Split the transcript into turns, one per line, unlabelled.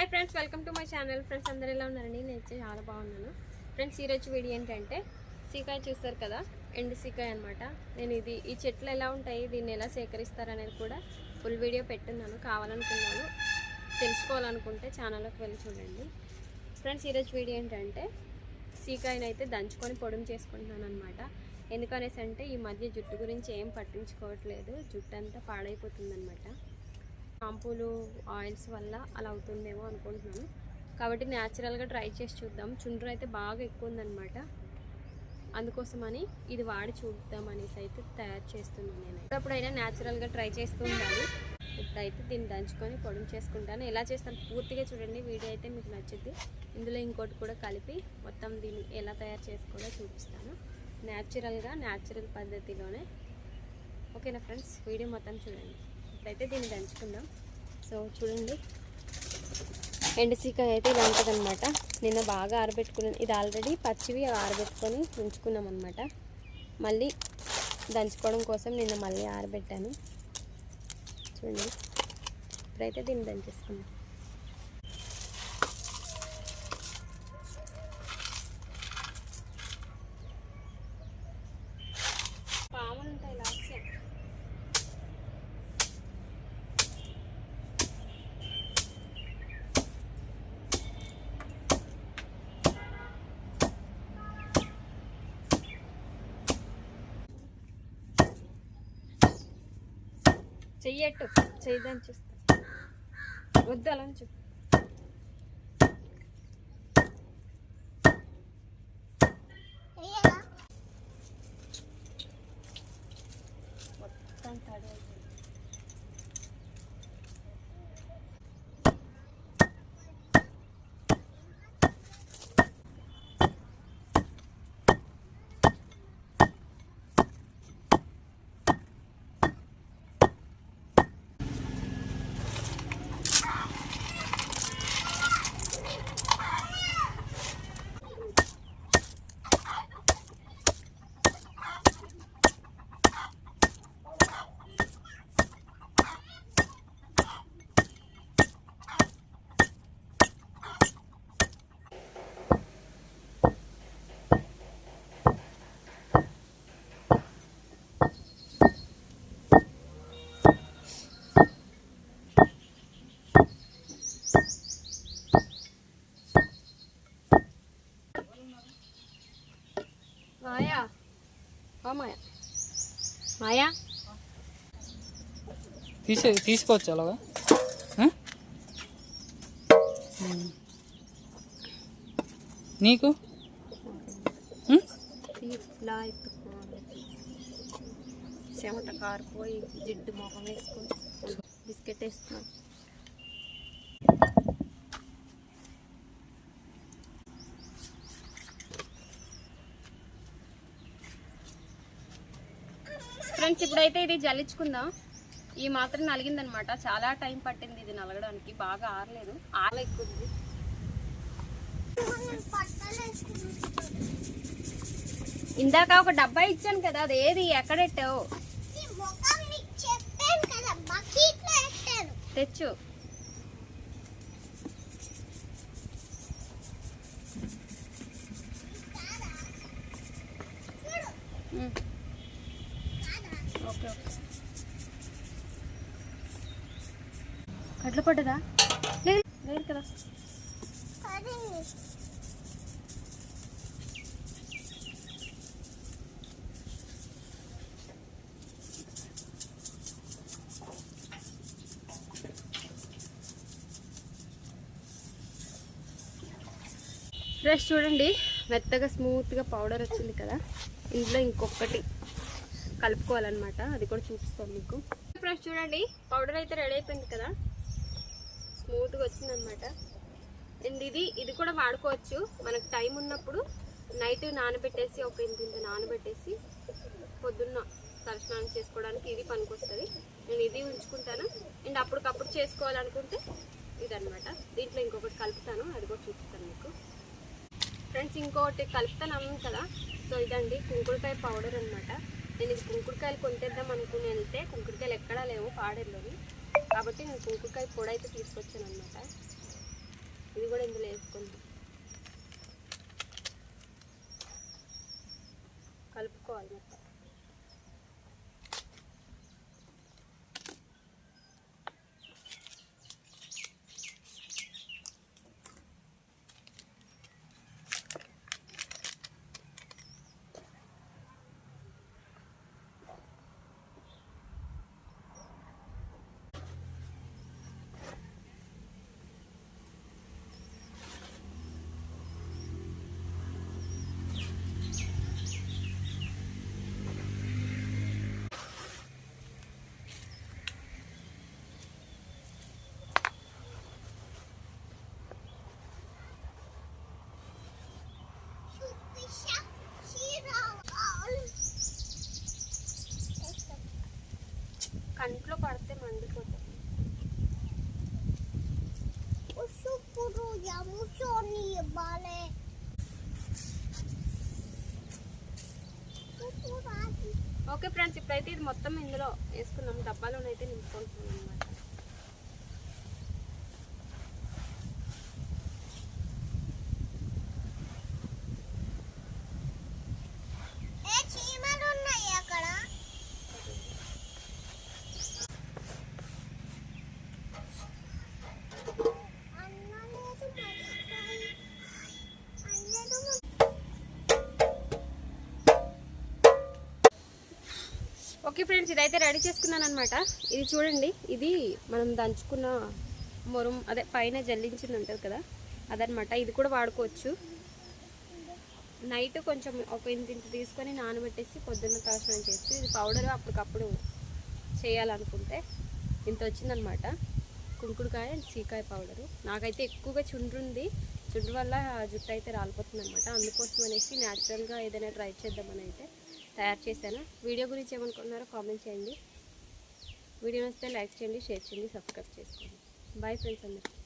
Hi friends welcome to my channel. Friends అందరు ఎలా ఉన్నారండి? నేను అయితే చాలా బాగున్నాను. ఫ్రెండ్స్ ఈరోజు వీడియో ఏంటంటే సీకాయ చూస్తారు కదా? ఎండు సీకాయ అనమాట నేను ఇది ఈ చెట్లు ఎలా ఉంటాయి దీన్ని ఎలా సేకరిస్తారు అనేది కూడా ఫుల్ వీడియో పెట్టున్నాను. కావాలనుకున్నాను. తెలుసుకోవాలనుకుంటే ఛానల్లోకి వెళ్ళి చూడండి. ఫ్రెండ్స్ ఈరోజు వీడియో ఏంటంటే సీకాయని అయితే దంచుకొని పొడుము చేసుకుంటున్నాను అనమాట ఎందుకనేసి అంటే ఈ మధ్య జుట్టు గురించి ఏం పట్టించుకోవట్లేదు. జుట్టు అంతా పాడైపోతుంది షాంపూలు ఆయిల్స్ వల్ల అలా అవుతుందేమో అనుకుంటున్నాను. కాబట్టి న్యాచురల్గా ట్రై చేసి చూద్దాం. చుండ్రు అయితే బాగా ఎక్కువ ఉందన్నమాట అందుకోసమని ఇది వాడి చూద్దాం అనేసి అయితే తయారు చేస్తున్నాను నేను అప్పుడైనా న్యాచురల్గా ట్రై చేస్తూ ఉండాలి. ఇప్పుడైతే దీన్ని దంచుకొని పొడి చేసుకుంటాను. ఎలా చేస్తాను పూర్తిగా చూడండి. వీడియో అయితే మీకు నచ్చుద్ది. ఇందులో ఇంకోటి కూడా కలిపి మొత్తం దీన్ని ఎలా తయారు చేసుకోవాలో చూపిస్తాను. న్యాచురల్గా న్యాచురల్ పద్ధతిలోనే. ఓకేనా ఫ్రెండ్స్? వీడియో మొత్తం చూడండి. ఇప్పుడైతే దీన్ని దంచుకుందాం. సో చూడండి. ఎండుసీకాయ అయితే ఇలా ఉంటుంది అనమాట నిన్న బాగా ఆరబెట్టుకున్నాను. ఇది ఆల్రెడీ పచ్చివి ఆరబెట్టుకొని ఉంచుకున్నాం అనమాట మళ్ళీ దంచుకోవడం కోసం నిన్న మళ్ళీ ఆరబెట్టాను. చూడండి. ఇప్పుడైతే దీన్ని దంచేసుకుందాం. చెయ్యట్టు చేయదని చూస్తా. వద్దాలని చెప్పు మొత్తం తడి అయిపోయింది. మాయా ఓ మాయా మాయా?
తీసే తీసుకోవచ్చు అలాగా. నీకు?
చెమట కారిపోయి జిడ్డు మొహం వేసుకొని. ఇప్పుడైతే ఇది జల్లించుకుందాం. ఈ మాత్రం నలిగిందనమాట. చాలా టైం పట్టింది ఇది నలగడానికి. బాగా ఆరలేదు. ఆరలేకుంది. ఇందాక ఒక డబ్బా ఇచ్చాను కదా అది ఏది? ఎక్కడెట్టావు తెచ్చు. ఉమ్. ఓకే కట్లు పడ్డదా? లేదు లేదు కదా. ఫ్రెష్ చూడండి. మెత్తగా స్మూత్గా పౌడర్ వచ్చింది కదా. ఇందులో ఇంకొకటి కలుపుకోవాలన్నమాట. అది కూడా చూపిస్తాను మీకు. ఫ్రెండ్స్ చూడండి. పౌడర్ అయితే రెడీ అయిపోయింది కదా. స్మూత్గా వచ్చిందనమాట అండ్ ఇది ఇది కూడా వాడుకోవచ్చు. మనకు టైం ఉన్నప్పుడు నైట్ నానబెట్టేసి ఒక ఇంత ఇంత నానబెట్టేసి పొద్దున్న తలస్నానం చేసుకోవడానికి ఇది పనికొస్తుంది. నేను ఇది ఉంచుకుంటాను. అండ్ అప్పటికప్పుడు చేసుకోవాలనుకుంటే ఇదనమాట దీంట్లో ఇంకొకటి కలుపుతాను. అది కూడా చూపిస్తాను మీకు. ఫ్రెండ్స్ ఇంకొకటి కలుపుతాను కదా. సో ఇదండి. కుంకుడుకాయ పౌడర్ అనమాట నేను కుంకుడుకాయలు కొంటేద్దాం అనుకుని వెళ్తే కుంకుడుకాయలు ఎక్కడా లేవు పాడేరులోని కాబట్టి నేను కుంకుడుకాయ పొడి అయితే తీసుకొచ్చాను అనమాట ఇది కూడా ఇందులో వేసుకుంది. కలుపుకోవాలి మొత్తం.
Ya ఇవ్వాలి
ఓకే ఫ్రెండ్స్ ఇప్పుడైతే ఇది మొత్తం ఇందులో వేసుకున్నాం. డబ్బాలోనైతే నింపుకుంటున్నాం అనమాట ఓకే ఫ్రెండ్స్ ఇదైతే రెడీ చేసుకున్నాను అనమాట ఇది చూడండి ఇది మనం దంచుకున్న మొరం అదే పైన జల్లించింది ఉంటుంది కదా అదనమాట ఇది కూడా వాడుకోవచ్చు. నైట్ కొంచెం ఒక ఇంత ఇంత తీసుకొని నానబెట్టేసి పొద్దున్న తలస్నానం చేసి ఇది పౌడర్ అప్పటికప్పుడు చేయాలనుకుంటే ఇంత వచ్చిందనమాట కుంకుడుకాయ అండ్ సీకాయ పౌడరు నాకైతే ఎక్కువగా చుండ్రు ఉంది. చుండ్రు వల్ల జుట్టు అయితే రాలిపోతుంది అనమాట అందుకోసం అనేసి న్యాచురల్గా ఏదైనా ట్రై చేద్దామని అయితే తయారు చేశాను. వీడియో గురించి ఏమనుకుంటున్నారో కామెంట్ చేయండి. వీడియో నచ్చితే లైక్ చేయండి షేర్ చేయండి సబ్స్క్రైబ్ చేసుకోండి. బాయ్ ఫ్రెండ్స్ అందరికీ.